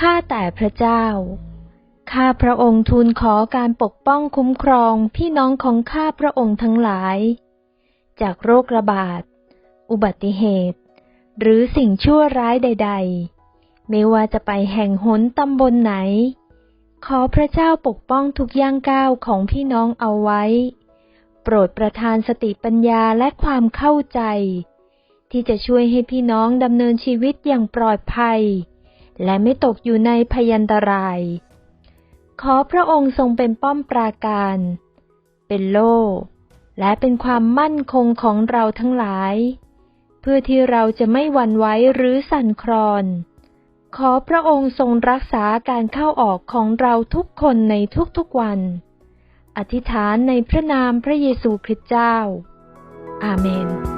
ข้าแต่พระเจ้า ข้าพระองค์ทูลขอการปกป้องคุ้มครองพี่น้องของข้าพระองค์ทั้งหลาย จากโรคระบาด อุบัติเหตุ หรือสิ่งชั่วร้ายใด ๆ ไม่ว่าจะไปแห่งหนตำบลไหน ขอพระเจ้าปกป้องทุกย่างก้าวของพี่น้องเอาไว้ โปรดประทานสติปัญญาและความเข้าใจ ที่จะช่วยให้พี่น้องดำเนินชีวิตอย่างปลอดภัย และไม่ตกอยู่ในพยันตราย ขอพระองค์ทรงเป็นป้อมปราการ เป็นโล่ และเป็นความมั่นคงของเราทั้งหลาย เพื่อที่เราจะไม่หวั่นไหวหรือสั่นคลอน ขอพระองค์ทรงรักษาการเข้าออกของเราทุกคนในทุกๆวัน อธิษฐานในพระนามพระเยซูคริสต์เจ้า อาเมน